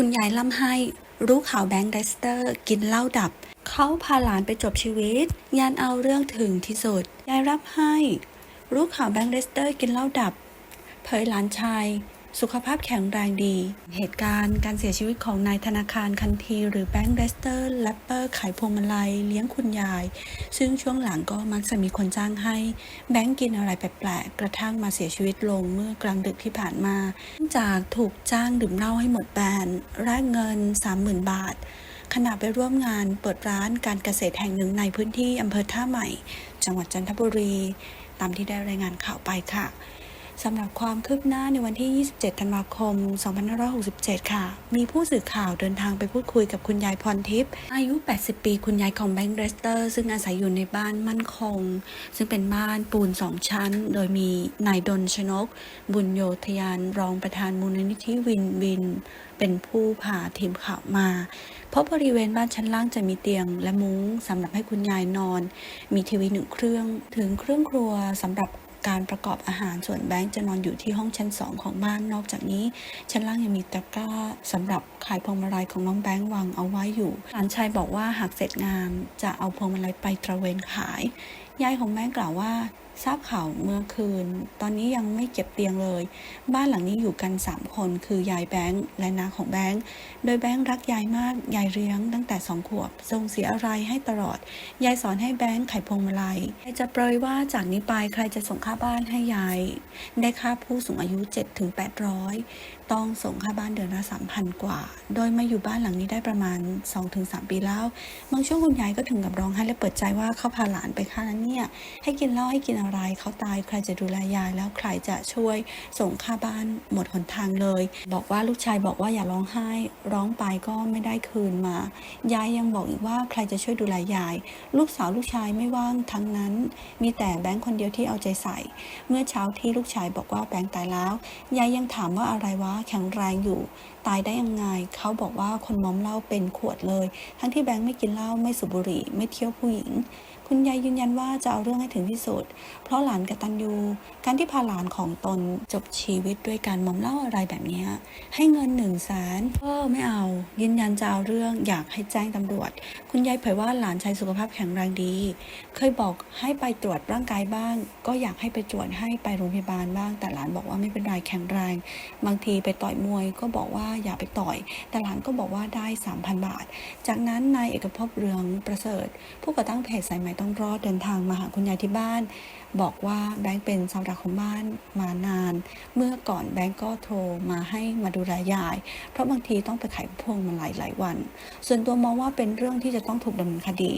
คุณยายล่ำให้รู้ข่าวแบงค์เดสเตอร์ กินเหล้าดับ เขาพาหลานไปจบชีวิต ยานเอาเรื่องถึงที่สุด ยายรับให้ รู้ข่าวแบงค์เดสเตอร์ กินเหล้าดับ เผยหลานชาย สุขภาพแข็งแรงดี เหตุการณ์การเสียชีวิตของนายธนาคารคันทีหรือแบงค์เดสเตอร์แรปเปอร์ขายพวงมาลัยเลี้ยงคุณยาย ซึ่งช่วงหลังก็มักจะมีคนจ้างให้ แบงค์กินอะไรแปลกๆ กระทั่งมาเสียชีวิตลงเมื่อกลางดึกที่ผ่านมา จากถูกจ้างดื่มเหล้าให้หมดแบนแลกเงิน 30,000 บาทขณะไปร่วมงานเปิดร้านการเกษตรแห่งหนึ่งในพื้นที่อำเภอท่าใหม่ จังหวัดจันทบุรี ตามที่ได้รายงานข่าวไปค่ะ สำหรับความคืบหน้าในวันที่ 27 ธันวาคม 2567 ค่ะ มีผู้สื่อข่าวเดินทางไปพูดคุยกับคุณยายพรทิพย์ อายุ 80 ปี คุณยายของแบงค์เรสเตอร์ ซึ่งอาศัยอยู่ในบ้านมั่นคง ซึ่งเป็นบ้านปูนสองชั้น โดยมีนายดนชนก บุญโยธยาน รองประธานมูลนิธิวินวิน เป็นผู้พาทีมข่าวมา เพราะบริเวณบ้านชั้นล่างจะมีเตียงและมุ้งสำหรับให้คุณยายนอน มีทีวีหนึ่งเครื่อง ถึงเครื่องครัวสำหรับ การประกอบอาหารส่วนแบงค์จะนอนอยู่ที่ห้องชั้นสองของบ้านนอกจากนี้ ชั้นล่างยังมีตะกร้าสำหรับขายพวงมาลัยของน้องแบงค์วางเอาไว้อยู่หลานชายบอกว่าหากเสร็จงานจะเอาพวงมาลัยไปตระเวนขาย ยายของแบงค์กล่าวว่า ทราบข่าวเมื่อคืน ตอนนี้ยังไม่เก็บเตียงเลย บ้านหลังนี้อยู่กัน 3 คนคือยายแบงค์และน้าของแบงค์โดยแบงค์รักยายมากยายเลี้ยงตั้งแต่สองขวบส่งเสียอะไรให้ตลอด ยายสอนให้แบงค์ไขพวงมาลัยยายจะเปรยว่าจากนี้ไปใครจะส่งค่าบ้านให้ยาย ได้ค่าผู้สูงอายุ 7-800 ต้องส่งค่าบ้านเดือนละ3,000กว่า โดยมาอยู่บ้านหลังนี้ได้ประมาณ 2-3 ปีแล้วบางช่วงคุณยายก็ถึงกับร้องไห้และเปิดใจว่าเขาพาหลานไปค่านั้นเนี่ย ให้กินเหล้าให้กินอะไรเขาตายใครจะดูแลยายแล้วใครจะช่วยส่งค่าบ้านหมดหนทางเลย บอกว่าลูกชายบอกว่าอย่าร้องไห้ร้องไปก็ไม่ได้คืนมายายยังบอกอีกว่าใครจะช่วยดูแลยาย ลูกสาวลูกชายไม่ว่างทั้งนั้น มีแต่แบงค์คนเดียวที่เอาใจใส่ เมื่อเช้าที่ลูกชายบอกว่าแบงค์ตายแล้วยายยังถามว่าอะไรวะแข็งแรงอยู่ ตายได้ยังไง เขาบอกว่าคนมอมเหล้าเป็นขวดเลย ทั้งที่แบงค์ไม่กินเหล้าไม่สูบบุหรี่ ไม่เที่ยวผู้หญิง คุณยายยืนยันว่าจะเอาเรื่องให้ถึงที่สุด เพราะหลานกตัญญู การที่พาหลานของตนจบชีวิตด้วยการมอมเหล้าอะไรแบบนี้ ให้เงินหนึ่งแสนก็ไม่เอา ยืนยันจะเอาเรื่องอยากให้แจ้งตำรวจ คุณยายเผยว่าหลานชายสุขภาพแข็งแรงดี เคยบอกให้ไปตรวจร่างกายบ้าง ก็อยากให้ไปตรวจให้ไปโรงพยาบาลบ้าง แต่หลานบอกว่าไม่เป็นไรแข็งแรง บางทีไปต่อยมวยก็บอกว่าอย่าไปต่อย แต่หลานก็บอกว่าได้ 3,000 บาท จากนั้นนายเอกภพเรืองประเสริฐ ผู้ก่อตั้งเพจสายไหมต้องรอดเดินทางมาหาคุณยายที่บ้าน บอกว่าแบงค์เป็นสาหลักของบ้านมานาน เมื่อก่อนแบงค์ก็โทรมาให้มาดูแลยาย เพราะบางทีต้องไปขายพวงมาลัยหลายวัน ส่วนตัวมองว่าเป็นเรื่องที่จะต้องถูกดำเนินคดี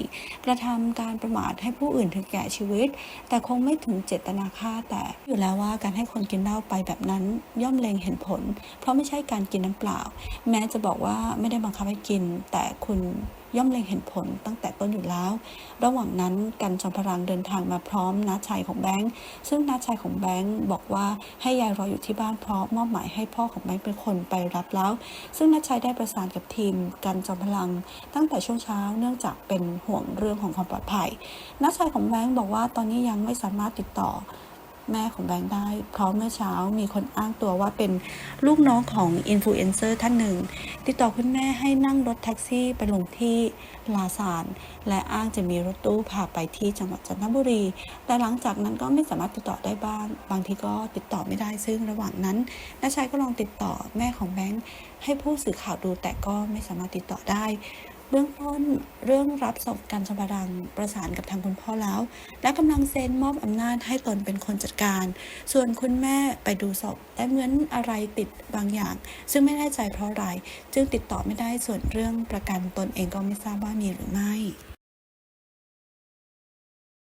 กระทำการประมาทให้ผู้อื่นถึงแก่ชีวิต แต่คงไม่ถึงเจตนาฆ่าแต่อยู่แล้วว่าการให้คนกินเหล้าไปแบบนั้นย่อมเล็งเห็นผล เพราะไม่ใช่การกินน้ำเปล่า แม้จะบอกว่าไม่ได้บังคับให้กิน แต่คุณย่อมเล็งเห็นผลตั้งแต่ต้นอยู่แล้ว ระหว่างนั้นกันจอมพลังเดินทางมาพร้อมน้าชายของแบงค์ ซึ่งน้าชายของแบงค์บอกว่าให้ยายรออยู่ที่บ้านเพราะมอบหมายให้พ่อของแบงค์เป็นคนไปรับแล้ว ซึ่งน้าชายได้ประสานกับทีมกันจอมพลัง ตั้งแต่ช่วงเช้าเนื่องจากเป็นห่วงเรื่องของความปลอดภัยน้าชายของแบงค์บอกว่าตอนนี้ยังไม่สามารถติดต่อ แม่ของแบงค์ได้ เพราะเมื่อเช้ามีคนอ้างตัวว่าเป็นลูกน้องของอินฟลูเอนเซอร์ท่านหนึ่ง ติดต่อคุณแม่ให้นั่งรถแท็กซี่ไปลงที่ลาซาน และอ้างจะมีรถตู้พาไปที่จังหวัดจันทบุรี แต่หลังจากนั้นก็ไม่สามารถติดต่อได้บ้าง บางทีก็ติดต่อไม่ได้ซึ่งระหว่างนั้นน้าชายก็ลองติดต่อแม่ของแบงค์ให้ผู้สื่อข่าวดูแต่ก็ไม่สามารถติดต่อได้ เบื้องต้นเรื่องรับศพการชำระดังประสานกับทางคุณพ่อแล้ว และกำลังเซ็นมอบอำนาจให้ตนเป็นคนจัดการ ส่วนคุณแม่ไปดูศพแต่เหมือนอะไรติดบางอย่าง ซึ่งไม่แน่ใจเพราะอะไร จึงติดต่อไม่ได้ส่วนเรื่องประกันตนเองก็ไม่ทราบว่ามีหรือไม่